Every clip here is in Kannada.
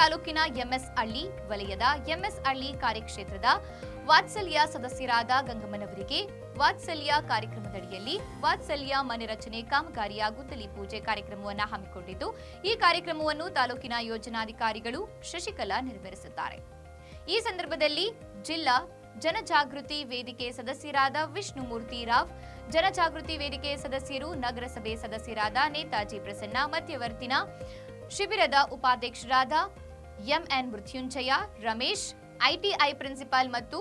ಎಂಎಸ್ ಹಳ್ಳಿ, ವಲಯದ ಎಂಎಸ್ ಹಳ್ಳಿ ಕಾರ್ಯಕ್ಷೇತ್ರದ ವಾತ್ಸಲ್ಯ ಸದಸ್ಯರಾದ ಗಂಗಮ್ಮನವರಿಗೆ ವಾತ್ಸಲ್ಯ ಕಾರ್ಯಕ್ರಮದಡಿಯಲ್ಲಿ ವಾತ್ಸಲ್ಯ ಮನೆ ರಚನೆ ಕಾಮಗಾರಿಯ ಗುದ್ದಲಿ ಪೂಜೆ ಕಾರ್ಯಕ್ರಮವನ್ನು ಹಮ್ಮಿಕೊಂಡಿದ್ದು, ಈ ಕಾರ್ಯಕ್ರಮವನ್ನು ತಾಲೂಕಿನ ಯೋಜನಾಧಿಕಾರಿಗಳು ಶಶಿಕಲಾ ನೆರವೇರಿಸಿದ್ದಾರೆ. ಈ ಸಂದರ್ಭದಲ್ಲಿ ಜಿಲ್ಲಾ ಜನಜಾಗೃತಿ ವೇದಿಕೆ ಸದಸ್ಯರಾದ ವಿಷ್ಣುಮೂರ್ತಿ ರಾವ್, ಜನಜಾಗೃತಿ ವೇದಿಕೆ ಸದಸ್ಯರು, ನಗರಸಭೆ ಸದಸ್ಯರಾದ ನೇತಾಜಿ ಪ್ರಸನ್ನ, ಮಧ್ಯವರ್ತಿನ ಶಿಬಿರದ ಉಪಾಧ್ಯಕ್ಷರಾದ M N Mrityunjaya, Ramesh ITI principal ಮತ್ತು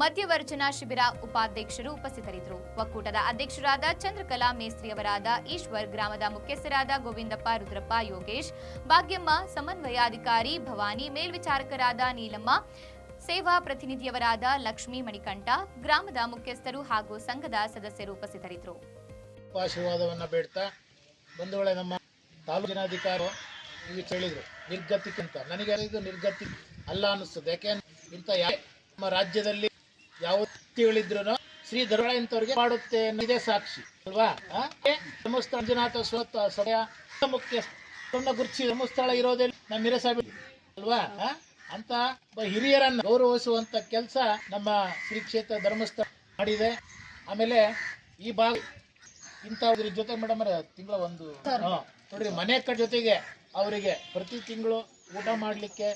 ಮಧ್ಯವರ್ಜನಾ ಶಿಬಿರ ಉಪಾಧ್ಯಕ್ಷರು ಉಪಸ್ಥಿತರಿದ್ದರು. ಒಕ್ಕೂಟದ ಅಧ್ಯಕ್ಷರಾದ ಚಂದ್ರಕಲಾ ಮೇಸ್ತ್ರಿಯವರಾದ ಈಶ್ವರ್, ಗ್ರಾಮದ ಮುಖ್ಯಸ್ಥರಾದ ಗೋವಿಂದಪ್ಪ, ರುದ್ರಪ್ಪ, ಯೋಗೇಶ್, ಭಾಗ್ಯಮ್ಮ, ಸಮನ್ವಯಾಧಿಕಾರಿ ಭವಾನಿ, ಮೇಲ್ವಿಚಾರಕರಾದ ನೀಲಮ್ಮ, ಸೇವಾ ಪ್ರತಿನಿಧಿಯವರಾದ ಲಕ್ಷ್ಮೀ ಮಣಿಕಂಠ, ಗ್ರಾಮದ ಮುಖ್ಯಸ್ಥರು ಹಾಗೂ ಸಂಘದ ಸದಸ್ಯರು ಉಪಸ್ಥಿತರಿದ್ದರು. ಆಶೀರ್ವಾದವನ್ನು ಬೇಡ್ತಾ ಬಂಧುಗಳೇ ನಮ್ಮ ಇವು ಹೇಳಿದ್ರು ನಿರ್ಗತಿಕ್ಕಿಂತ ನನಗೆ ಇದು ನಿರ್ಗತಿ ಅಲ್ಲ ಅನ್ನಿಸ್ತದೆ. ಯಾಕೆಂದ್ರೆ ಇಂಥ ಯಾವ ನಮ್ಮ ರಾಜ್ಯದಲ್ಲಿ ಯಾವ ವ್ಯಕ್ತಿಗಳಿದ್ರು ಶ್ರೀ ಧರ್ಮ ಇಂಥವ್ರಿಗೆ ಮಾಡುತ್ತೆ ಅನ್ನೋದೇ ಸಾಕ್ಷಿ. ಅಲ್ವಾ? ಧರ್ಮಸ್ಥಳ ಮಂಜುನಾಥ ಸ್ವತ ಸಭೆಯ ಮುಖ್ಯ ಗುರ್ಚಿ ಧರ್ಮಸ್ಥಳ ಇರೋದೇ ನಮ್ಮ ಹಿರಸಭೆ ಅಲ್ವಾ? ಅಂತ ಹಿರಿಯರನ್ನ ಗೌರವಿಸುವಂತ ಕೆಲಸ ನಮ್ಮ ಶ್ರೀ ಕ್ಷೇತ್ರ ಧರ್ಮಸ್ಥಳ ಮಾಡಿದೆ. ಆಮೇಲೆ ಈ ಭಾಗ ಇಂಥವ್ರ ಜೊತೆ ಮೇಡಮ್ ತಿಂಗಳ ಒಂದು. ಹಾ, ನೋಡ್ರಿ ಮನೆ ಕಟ್ ಜೊತೆಗೆ ಅವರಿಗೆ ಪ್ರತಿ ತಿಂಗಳು ಊಟ ಮಾಡ್ಲಿಕ್ಕೆ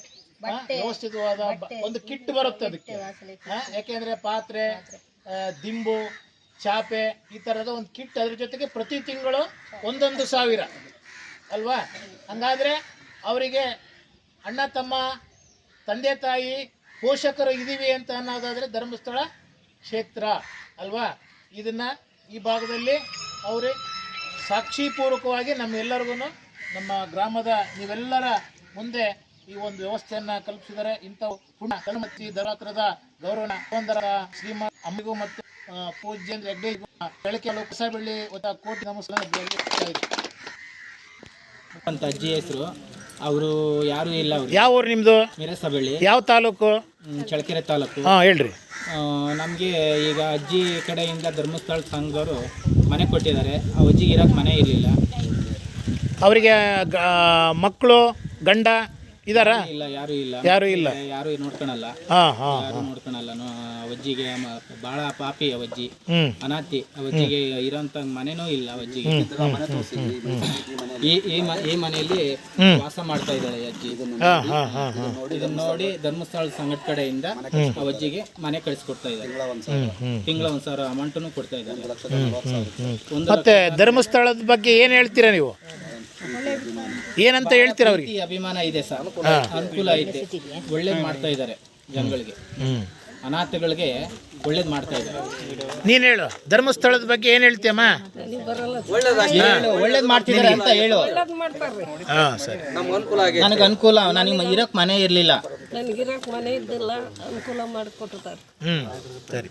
ಹಾ, ವ್ಯವಸ್ಥಿತವಾದ ಬ- ಒಂದು ಕಿಟ್ ಬರುತ್ತೆ ಅದಕ್ಕೆ. ಹಾ, ಯಾಕೆಂದ್ರೆ ಪಾತ್ರೆ ಆ, ದಿಂಬು ಚಾಪೆ ಈ ತರದ ಒಂದು ಕಿಟ್ ಅದ್ರ ಜೊತೆಗೆ ಪ್ರತಿ ತಿಂಗಳು ಒಂದೊಂದು ಸಾವಿರ. ಅಲ್ವಾ? ಹಂಗಾದ್ರೆ ಅವರಿಗೆ ಅಣ್ಣ ತಮ್ಮ ತಂದೆ ತಾಯಿ ಪೋಷಕರು ಇದೀವಿ ಅಂತ ಅನ್ನೋದಾದ್ರೆ ಧರ್ಮಸ್ಥಳ ಕ್ಷೇತ್ರ. ಅಲ್ವಾ? ಇದನ್ನ ಈ ಭಾಗದಲ್ಲಿ ಅವರು ಸಾಕ್ಷಿಪೂರ್ವಕವಾಗಿ ನಮ್ಮೆಲ್ಲರಿಗೂ ನಮ್ಮ ಗ್ರಾಮದ ನೀವೆಲ್ಲರ ಮುಂದೆ ಈ ಒಂದು ವ್ಯವಸ್ಥೆಯನ್ನ ಕಲ್ಪಿಸಿದರೆ ಇಂಥ ಪುಣ್ಯ ಕಲ್ಮತ್ತಿ ದರಾತ್ರದ ಗೌರವ ಒಂದರ ಶ್ರೀಮಂತ ಅಮ್ಮಿಗೂ ಮತ್ತು ಪೂಜ್ಯ ರೆಡ್ಡಿಗೂ ಬೆಳಕೆ ಕೊಸಬೆಳ್ಳಿ ಕೋಟಿ ನಮಸ್ಕಾರ. ಅಂತ ಅಜ್ಜಿ ಹೆಸರು ಅವರು ಯಾರು ಇಲ್ಲ ಅವರು. ಯಾವ ಊರು ನಿಮ್ದು? ಮಿರಸಬಳ್ಳಿ. ಯಾವ ತಾಲೂಕು? ಹ್ಮ್, ಚಳ್ಳಕೆರೆ ತಾಲೂಕು. ಹಾಂ ಹೇಳ್ರಿ. ನಮಗೆ ಈಗ ಅಜ್ಜಿ ಕಡೆಯಿಂದ ಧರ್ಮಸ್ಥಳ ಸಂಘದವರು ಮನೆ ಕೊಟ್ಟಿದ್ದಾರೆ. ಆ ಅಜ್ಜಿಗೆ ಇರೋಕ್ಕೆ ಮನೆ ಇರಲಿಲ್ಲ. ಅವರಿಗೆ ಮಕ್ಕಳು ಗಂಡ? ಇದಾರ? ಇಲ್ಲ ಯಾರು ಇಲ್ಲ. ಯಾರು ಇಲ್ಲ. ಯಾರು ನೋಡ್ಕೊಳಲ್ಲ. ಹಾ ಹಾ ಯಾರು ನೋಡ್ಕೊಳಲ್ಲ. ಅವಜ್ಜಿಗೆ ಬಹಳ ಭಾಳ ಪಾಪಿ ಅವಜ್ಜಿ. ಹ್ಮ್. ಅನಾಥಿ. ಅವಜ್ಜಿಗೆ ಇರೋಂತ ಮನೆನೂ ಇಲ್ಲ ಅವಜ್ಜಿಗೆ. ಈ ಈ ಮ- ಈ ಮನೆಯಲ್ಲಿ ವಾಸ ಮಾಡ್ತಾ ಇದ್ದಾಳೆ ಈ ಅಜ್ಜಿ. ಹಾ ಹಾ ಹಾ ಹಾ. ಇದನ್ನ ನೋಡಿ ಧರ್ಮಸ್ಥಳ ಸಂಘಟ ಕಡೆಯಿಂದ ಅವಜ್ಜಿಗೆ ಮನೆ ಕಳಿಸ್ಕೊಡ್ತಾ ಇದ್ದಾರೆ ಹ್ಮ್ ತಿಂಗಳ ಒಂದ್ ಸಾವಿರ ಅಮೌಂಟ್ ಕೊಡ್ತಾ ಇದ್ದಾರೆ ಒಂದು ಮತ್ತೆ ಧರ್ಮಸ್ಥಳದ ಬಗ್ಗೆ ಏನ್ ಹೇಳ್ತೀರಾ ನೀವು? ಏನಂತ ಹೇಳ್ತೀರ ಅವ್ರಿಗೆ? ಅಭಿಮಾನ ಇದೆ ಸರ್. ಅನುಕೂಲ ಐತೆ. ಒಳ್ಳೇದ್ ಮಾಡ್ತಾ ಇದ್ದಾರೆ ಜನಗಳಿಗೆ. ಅನಾಥಗಳಿಗೆ ಒಳ್ಳೇದ್ ಮಾಡ್ತಾ ಇದ್ದಾರೆ. ನೀನ್ ಹೇಳು. ಧರ್ಮಸ್ಥಳದ ಬಗ್ಗೆ ಏನ್ ಹೇಳ್ತೀಯಮ್ಮ ಹೇಳು, ಒಳ್ಳೇದ್ ಮಾಡ್ತಿದ್ದಾರೆ ಅಂತ ಹೇಳು. ಹಾ ಸರಿ. ನನಗೆ ಅನುಕೂಲ ನನಗೆ ಇರಕ್ ಮನೆ ಇರ್ಲಿಲ್ಲ. ನನಗಿರಕ್ಕೆ ಮನೆ ಇದ್ದಿಲ್ಲ ಅನುಕೂಲ ಮಾಡಿಕೊಟ್ಟಿರ್ತಾರೆ. ಹ್ಮ್ ಸರಿ.